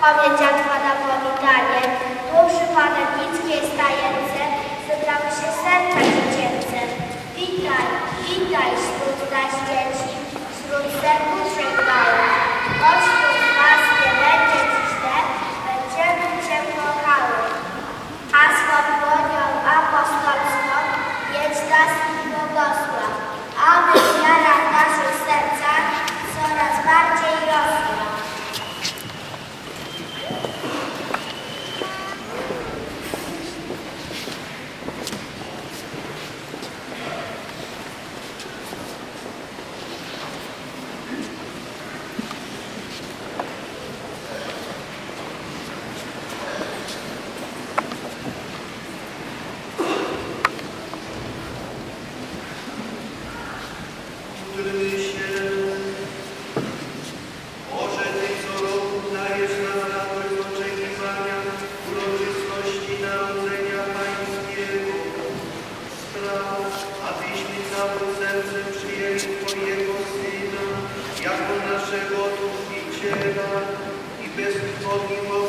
Powiedział Pana powitanie, duszy Pana nic nie staje. chega e penso que todo mundo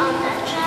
on that track.